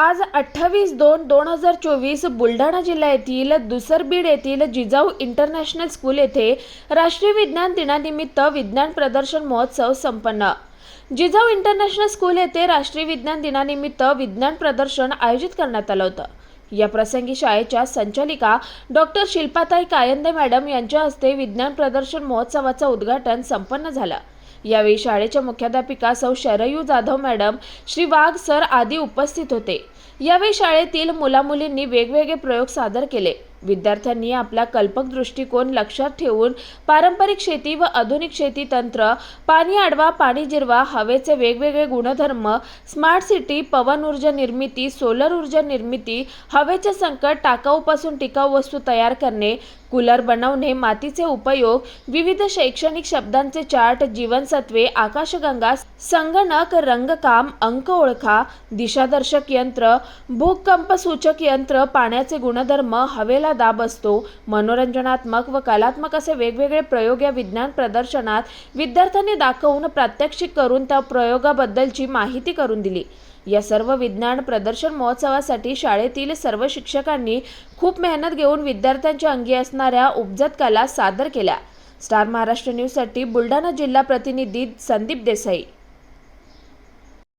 आज अठ्ठावीस दोन दोन हजार चोवीस बुलढाणा जिल्हा येथील दुसरबीड येथील जिजाऊ इंटरनॅशनल स्कूल येथे राष्ट्रीय विज्ञान दिनानिमित्त विज्ञान प्रदर्शन महोत्सव संपन्न. जिजाऊ इंटरनॅशनल स्कूल येथे राष्ट्रीय विज्ञान दिनानिमित्त विज्ञान प्रदर्शन आयोजित करण्यात आलं होतं. या प्रसंगी शाळेच्या संचालिका डॉक्टर शिल्पाताई कायंदे मॅडम यांच्या हस्ते विज्ञान प्रदर्शन महोत्सवाचं उद्घाटन संपन्न झालं. यावेळी शाळेच्या मुख्याध्यापिका सौ शरयू जाधव मॅडम श्री वाघ सर आदी उपस्थित होते. यावेळी शाळेतील मुलामुलींनी वेगवेगळे प्रयोग सादर केले. विद्यार्थ्यांनी आपला कल्पक दृष्टिकोन लक्षात ठेवून पारंपरिक शेती व आधुनिक शेती तंत्र पाणी आडवा पाणी जिरवा हवेचे वेगवेगळे गुणधर्म स्मार्ट सिटी पवन ऊर्जा निर्मिती सोलर ऊर्जा निर्मिती हवेचे संकट टाकाऊपासून टिकाऊ वस्तू तयार करणे कूलर बनवणे मातीचे उपयोग विविध शैक्षणिक शब्दांचे चार्ट जीवनसत्वे आकाशगंगा संगणक रंगकाम अंक ओळखा दिशादर्शक यंत्र भूकंप सूचक यंत्र पाण्याचे गुणधर्म हवेला दाब असतो मनोरंजनात्मक व कलात्मक असे वेगवेगळे प्रयोग या विज्ञान प्रदर्शनात विद्यार्थ्यांनी दाखवून प्रात्यक्षिक करून त्या प्रयोगाबद्दलची माहिती करून दिली. या सर्व विज्ञान प्रदर्शन महोत्सवासाठी शाळेतील सर्व शिक्षकांनी खूप मेहनत घेऊन विद्यार्थ्यांच्या अंगी असणाऱ्या उपजत कला सादर केल्या. स्टार महाराष्ट्र न्यूजसाठी बुलढाणा जिल्हा प्रतिनिधी संदीप देसाई.